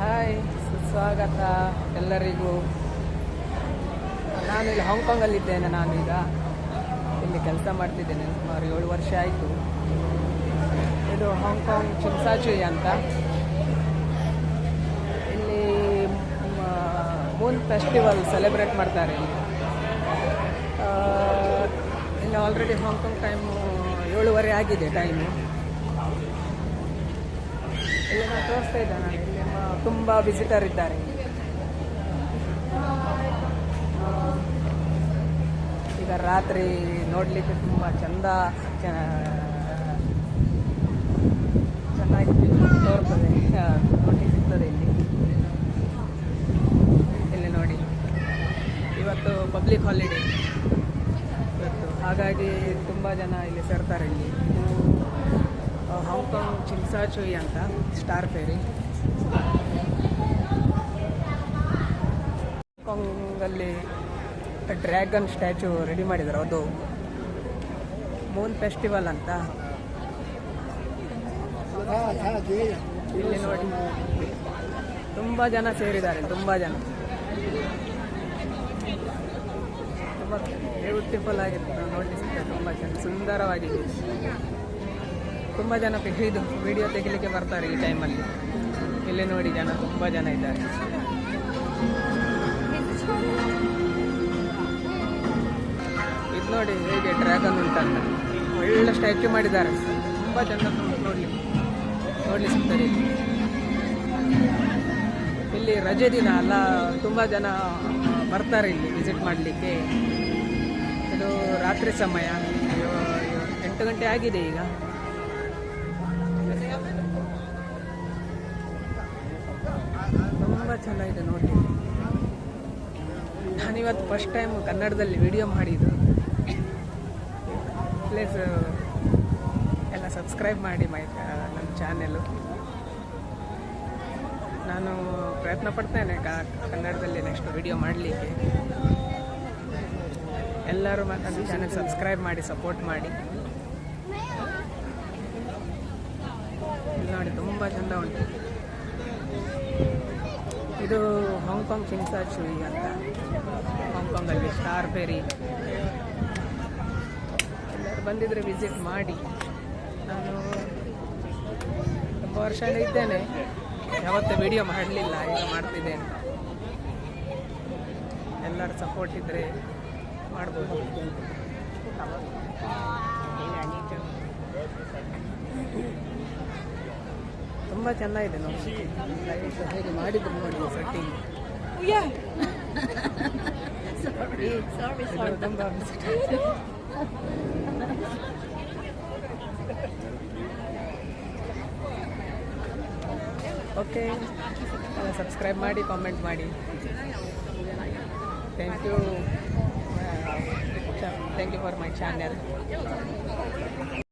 Hi ಸುಸ್ವಾಗತ ಎಲ್ಲರಿಗೂ. ನಾನು ಇಲ್ಲಿ ಹಾಂಗ್ಕಾಂಗಲ್ಲಿದ್ದೇನೆ ನಾನೀಗ. ಇಲ್ಲಿ ಕೆಲಸ ಮಾಡ್ತಿದ್ದೇನೆ ಸುಮಾರು ಏಳು ವರ್ಷ ಆಯಿತು. ಇದು ಹಾಂಗ್ಕಾಂಗ್ ಚಿಮ್ಸಾಚುಯಿ ಅಂತ. ಇಲ್ಲಿ ಮೂನ್ ಫೆಸ್ಟಿವಲ್ ಸೆಲೆಬ್ರೇಟ್ ಮಾಡ್ತಾರೆ ಇಲ್ಲಿ. ಇಲ್ಲಿ ಆಲ್ರೆಡಿ ಹಾಂಗ್ಕಾಂಗ್ ಟೈಮು ಏಳುವರೆ ಆಗಿದೆ ಟೈಮು ಇಲ್ಲಿ ನಾನು ತೋರಿಸ್ತಾ ಇದ್ದೆ ನಾನು ತುಂಬ ವಿಸಿಟರ್ ಇದ್ದಾರೆ. ಈಗ ರಾತ್ರಿ ನೋಡಲಿಕ್ಕೆ ತುಂಬ ಚಂದ ಚೆನ್ನಾಗಿ ತೋರ್ತದೆ. ನೋಡಿ, ಸಿಗ್ತದೆ ಇಲ್ಲಿ. ಇಲ್ಲಿ ನೋಡಿ. ಇವತ್ತು ಪಬ್ಲಿಕ್ ಹಾಲಿಡೇ ಇವತ್ತು. ಹಾಗಾಗಿ ತುಂಬ ಜನ ಇಲ್ಲಿ ಸೇರ್ತಾರೆ ಇಲ್ಲಿ. ಹಾಂಗ್ಕಾಂಗ್ ಚಿಲ್ಸಾಚುಯಿ ಅಂತ ಸ್ಟಾರ್ ಫೇರಿ ಹಾಂಗ್ಕಾಂಗಲ್ಲಿ ಡ್ರ್ಯಾಗನ್ ಸ್ಟ್ಯಾಚು ರೆಡಿ ಮಾಡಿದ್ದಾರೆ ಅದು ಮೂನ್ ಫೆಸ್ಟಿವಲ್ ಅಂತ. ಇಲ್ಲಿ ನೋಡಿ. ತುಂಬ ಜನ ಸೇರಿದ್ದಾರೆ, ತುಂಬ ಜನ. ತುಂಬ ಬ್ಯೂಟಿಫುಲ್ ಆಗಿತ್ತು ನೋಡಲಿಕ್ಕೆ ತುಂಬ ಜನ, ಸುಂದರವಾಗಿದೆ. ತುಂಬ ಜನ ಇದು ವಿಡಿಯೋ ತೆಗಿಲಿಕ್ಕೆ ಬರ್ತಾರೆ ಈ ಟೈಮಲ್ಲಿ ಇಲ್ಲಿ ನೋಡಿ ಜನ, ತುಂಬ ಜನ ಇದ್ದಾರೆ. ನೋಡಿ ಹೇಗೆ ಡ್ರ್ಯಾಗನ್ ಉಂಟಂತ ಒಳ್ಳೆ ಸ್ಟ್ಯಾಚ್ಯೂ ಮಾಡಿದ್ದಾರೆ. ತುಂಬ ಚೆಂದ ನೋಡಲಿ ನೋಡಲಿ ಸಿಗ್ತಾರೆ ಇಲ್ಲಿ. ರಜೆ ದಿನ ಅಲ್ಲ, ತುಂಬ ಜನ ಬರ್ತಾರೆ ಇಲ್ಲಿ ವಿಸಿಟ್ ಮಾಡಲಿಕ್ಕೆ. ಇದು ರಾತ್ರಿ ಸಮಯ. ಎಂಟು ಗಂಟೆ ಆಗಿದೆ ಈಗ. ತುಂಬ ಚೆನ್ನಾಗಿದೆ ನೋಡಿ. ನಾನಿವತ್ತು ಫಸ್ಟ್ ಟೈಮ್ ಕನ್ನಡದಲ್ಲಿ ವಿಡಿಯೋ ಮಾಡಿದ್ದು. ಪ್ಲೀಸ್, ಎಲ್ಲ ಸಬ್ಸ್ಕ್ರೈಬ್ ಮಾಡಿ ಮೈ ನಮ್ಮ ಚಾನೆಲು. ನಾನು ಪ್ರಯತ್ನ ಪಡ್ತೇನೆ ಕನ್ನಡದಲ್ಲಿ ನೆಕ್ಸ್ಟ್ ವಿಡಿಯೋ ಮಾಡಲಿಕ್ಕೆ. ಎಲ್ಲರೂ ನನ್ನ ಚಾನೆಲ್ ಸಬ್ಸ್ಕ್ರೈಬ್ ಮಾಡಿ ಸಪೋರ್ಟ್ ಮಾಡಿ. ನೋಡಿ, ತುಂಬ ಚೆಂದ ಉಂಟು. ಇದು ಹಾಂಗ್ಕಾಂಗ್ ಚಿಂಗ್ಸಾಚುಯಿ ಅಂತ. ಹಾಂಗ್ಕಾಂಗಲ್ಲಿ ಸ್ಟಾರ್ ಫೇರಿ ಎಲ್ಲರೂ ಬಂದಿದ್ರೆ ವಿಸಿಟ್ ಮಾಡಿ. ನಾನು ತುಂಬ ವರ್ಷ ಇದ್ದೇನೆ. ಯಾವತ್ತೂ ವಿಡಿಯೋ ಮಾಡಲಿಲ್ಲ, ಈಗ ಮಾಡ್ತಿದ್ದೇನೆ. ಎಲ್ಲರ ಸಪೋರ್ಟ್ ಇದ್ದರೆ ಮಾಡ್ಬೋದು. ತುಂಬ ಚೆನ್ನಾಗಿದೆ ನೋಡಿ ಹೇಗೆ ಮಾಡಿದ್ರು ನೋಡಿ ಸೆಟ್ಟಿಂಗ್ ತುಂಬ ಓಕೆ ಸಬ್ಸ್ಕ್ರೈಬ್ ಮಾಡಿ ಕಾಮೆಂಟ್ ಮಾಡಿ. Thank you thank you for my channel